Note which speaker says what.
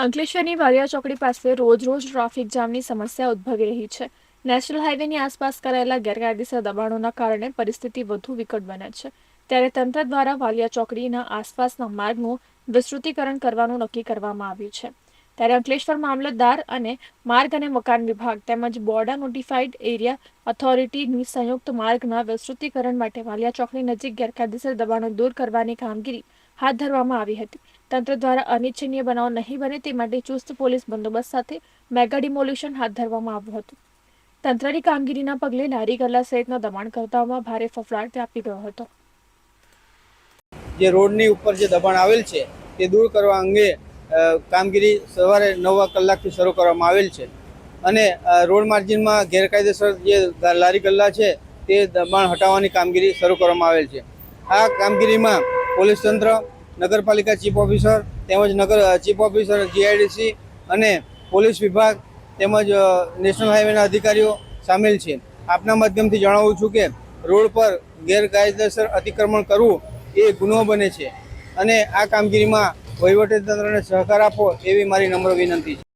Speaker 1: અંકલેશ્વરની વાલિયા ચોકડી પાસે રોજ રોજ ટ્રાફિક જામની સમસ્યા ઉદ્ભવી રહી છે. નેશનલ હાઈવેની આસપાસ કરાયેલા ગેરકાયદેસર દબાણોના કારણે પરિસ્થિતિ વધુ વિકટ બને છે. ત્યારે તંત્ર દ્વારા વાલિયા ચોકડીના આસપાસના માર્ગનું વિસ્તૃતીકરણ કરવાનું નક્કી કરવામાં આવ્યું છે. ત્યારે અંકલેશ્વર મામલતદાર અને માર્ગ અને મકાન વિભાગ તેમજ બોર્ડા નોટિફાઈડ એરિયા ઓથોરિટીની સંયુક્ત માર્ગના વિસ્તૃતીકરણ માટે વાલિયા ચોકડી નજીક ગેરકાયદેસર દબાણો દૂર કરવાની કામગીરી હાથ ધરવામાં આવી હતી. તંત્ર દ્વારા અનિચ્છનીય બનાવ નહીં બને તે માટે ચુસ્ત પોલીસ બંદોબસ્ત સાથે મેગા ડિમોલ્યુશન હાથ ધરવામાં આવ્યું હતું. તંત્રની કામગીરીના પગલે લારી ગલ્લા સહિતના દબાણકર્તાઓમાં ભારે ફફડાટ વ્યાપી ગયો હતો.
Speaker 2: જે રોડની ઉપર જે દબાણ આવેલ છે, તે દૂર કરવા અંગે કામગીરી સવારે નવ કલાકથી શરૂ કરવામાં આવેલ છે. અને રોડ માર્જિનમાં ગેરકાયદેસર જે લારી ગલ્લા છે, તે દબાણ હટાવવાની કામગીરી શરૂ કરવામાં આવેલ છે. આ કામગીરીમાં પોલીસ તંત્ર, નગરપાલિકા ચીફ ઓફિસર, તેમજ નગર ચીફ ઓફિસર જીઆઈડીસી અને પોલીસ વિભાગ તેમજ નેશનલ હાઈવેના અધિકારીઓ સામેલ છે. આપના માધ્યમથી જણાવું છું કે રોડ પર ગેરકાયદેસર અતિક્રમણ કરવું એ ગુનો બને છે. અને આ કામગીરીમાં વહીવટી તંત્રને સહકાર આપો એવી મારી નમ્ર વિનંતી છે.